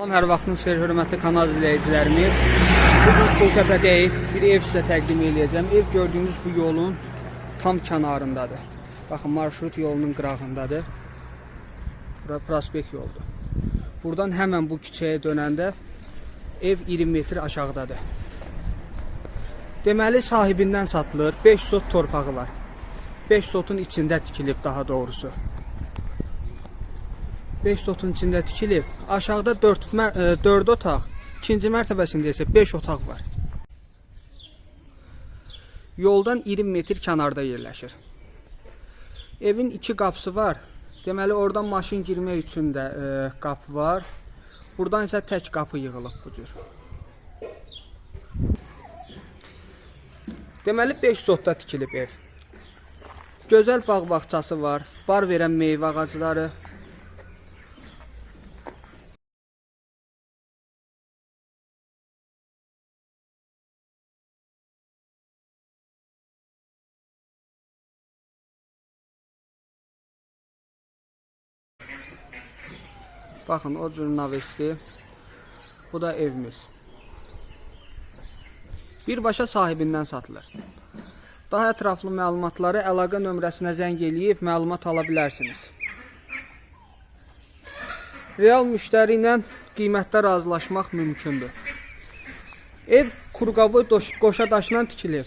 Salam, hər vaxtınız xeyir, hörmətli kanal izləyicilərimiz. Bugün Sultəpədəyik. Bir ev sizə təqdim edəcəm. Ev gördüyünüz bu yolun tam kənarındadır. Baxın, marşrut yolunun qırağındadır. Bura prospekt yoldur. Buradan həmən bu küçəyə dönəndə ev 20 metr aşağıdadır. Deməli sahibindən satılır. 5 sot torpağı var. 5 sotun içində tikilib daha doğrusu. 5 sotun içində tikilib. Aşağıda 4 4 otaq, ikinci mərtəbəsində isə 5 otaq var. Yoldan 20 metr kənarda yerləşir. Evin iki qapısı var. Deməli oradan maşın girmək üçün də e, qapı var. Buradan isə tək qapı yığılıb bu cür. Deməli 5 sotda tikilib ev. Gözəl bağ bağçası var, bar verən meyvə ağacları, Baxın o cür navesti. Bu da evimiz. Birbaşa sahibindən satılır. Daha ətraflı məlumatları əlaqə nömrəsinə zəng eləyib məlumat ala bilərsiniz. Real müştəri ilə qiymətdə razılaşmaq mümkündür. Ev Kurqavoy doş- qoşa daşından tikilib.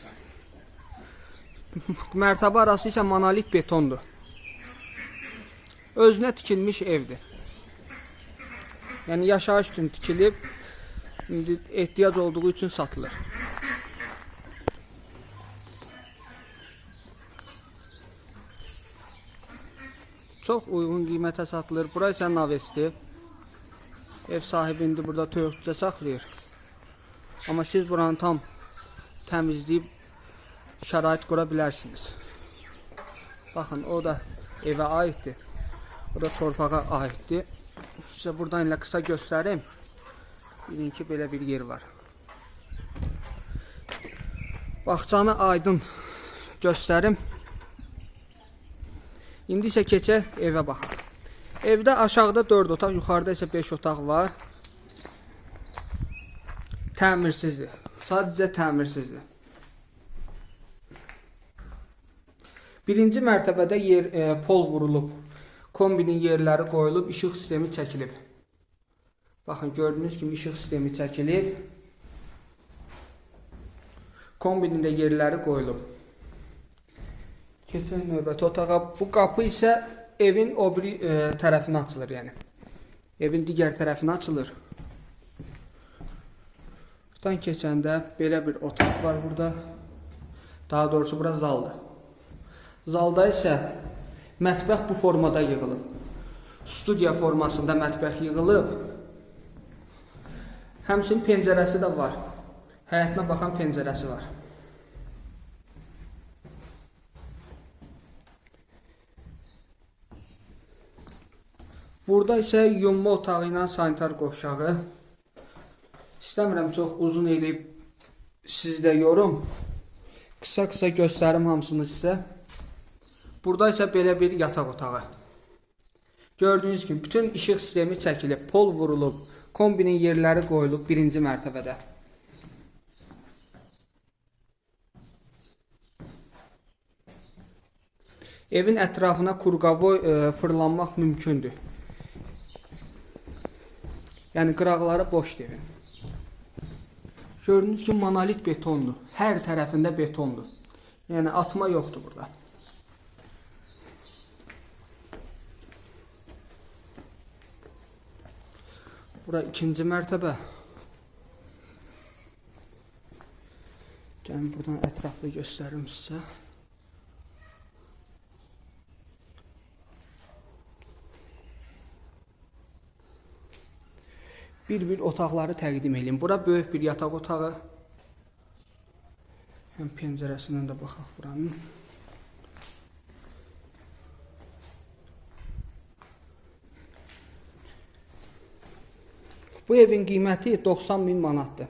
Mərtəbə arası isə monolit betondur. Özünə tikilmiş evdir. Yəni yaşayış üçün tikilib, indi ehtiyac olduğu üçün satılır. Çox uyğun qiymətə satılır. Bura isə navesti. Ev sahibi indi burada toyuqca saxlayır. Amma siz buranı tam təmizləyib şərait qura bilərsiniz. Baxın, o da evə aiddir. O da torpağa aiddir. Sizə buradan elə qısa göstərim. Bilin ki, belə bir yer var. Bağçanı aydın göstərim. İndi isə keçək evə baxaq. Evdə aşağıda 4 otaq, yuxarıda isə 5 otaq var. Təmirsizdir. Sadəcə təmirsizdir. Birinci mərtəbədə yer e, pol vurulub. Kombinin yerləri qoyulub, işıq sistemi çəkilib. Baxın gördüyünüz kimi işıq sistemi çəkilib. Kombinin də yerləri qoyulub. Keçən növbəti otağa bu qapı isə evin o biri e, tərəfinə açılır, yəni. Evin digər tərəfinə açılır. Buradan keçəndə belə bir otaq var burada. Daha doğrusu bura zaldır. Zalda isə mətbəx bu formada yığılıb. Studiya formasında mətbəx yığılıb. Həmçinin pəncərəsi də var. Həyətinə baxan pəncərəsi var. Burada isə yumma otağı ilə sanitar qovşağı. İstəmirəm çox uzun eləyib sizdə yorum. Qısa-qısa göstərim hamısını sizə. Burada isə belə bir yataq otağı. Gördüyünüz kimi bütün işıq sistemi çəkilib, pol vurulub, kombinin yerləri qoyulub birinci mərtəbədə. Evin ətrafına kurqavoy e, fırlanmaq mümkündür. Yəni qıraqları boşdur evin. Gördüyünüz kimi monolit betondur. Hər tərəfində betondur. Yəni atma yoxdur burada. Bura ikinci mərtəbə. Gəlin buradan ətraflı göstərim sizə. Bir-bir otaqları təqdim edeyim. Bura böyük bir yataq otağı. Həm pəncərəsindən də baxaq buranın. Bu evin qiyməti 90 min manatdır.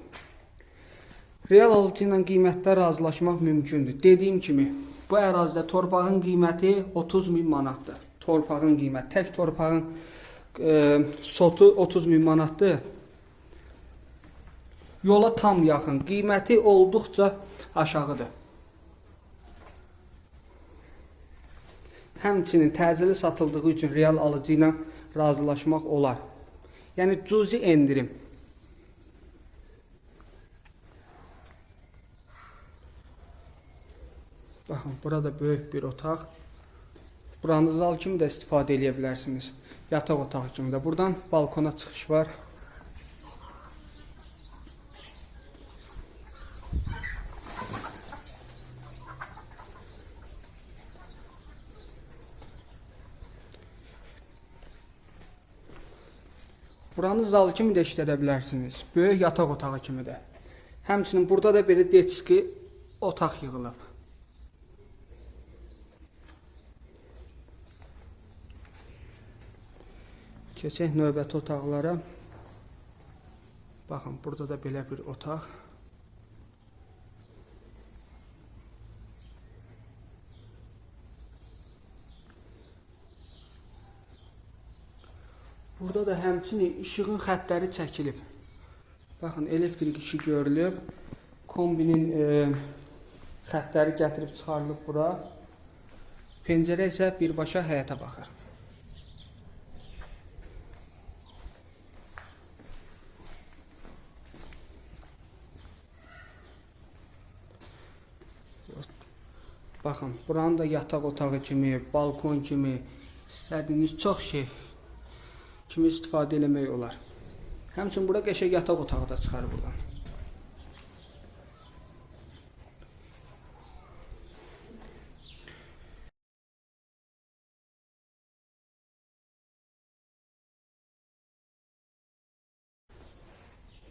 Real alıcı ilə qiymətdə razılaşmaq mümkündür. Dediyim kimi, bu ərazidə torpağın qiyməti 30 min manatdır. Torpağın qiyməti, tək torpağın e, sotu 30 min manatdır. Yola tam yaxın. Qiyməti olduqca aşağıdır. Həmçinin təcili satıldığı üçün real alıcı ilə razılaşmaq olar. Yəni cüzi endirim. Baxın, burada böyük bir otaq. Buranı zal kimi də istifadə edə bilərsiniz. Yataq otağı kimi də. Buradan balkona çıxış var. Buranı zal kimi də işlədə bilərsiniz. Böyük yataq otağı kimi də. Həmçinin burada da belə detski otaq yığılıb. Keçək növbəti otaqlara. Baxın, burada da belə bir otaq. Burada da həmçinin işığın xəttləri çəkilib. Baxın, elektrik işi görülüb. Kombinin e, xəttləri gətirib çıxarılıb bura. Pəncərə isə birbaşa həyətə baxır. Baxın, buranın da yataq otağı kimi, balkon kimi, istədiyiniz çox şey kimi istifadə eləmək olar. Həmçinin bura qəşəng yataq otağı da çıxar buradan.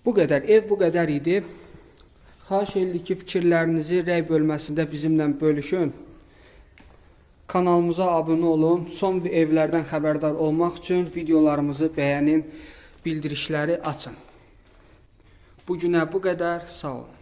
Bu qədər, ev bu qədər idi. Xahiş edirik ki, fikirlərinizi rəy bölməsində bizimlə bölüşün. Kanalımıza abunə olun. Son evlərdən xəbərdar olmaq üçün videolarımızı bəyənin, bildirişləri açın. Bu günə bu qədər. Sağ olun.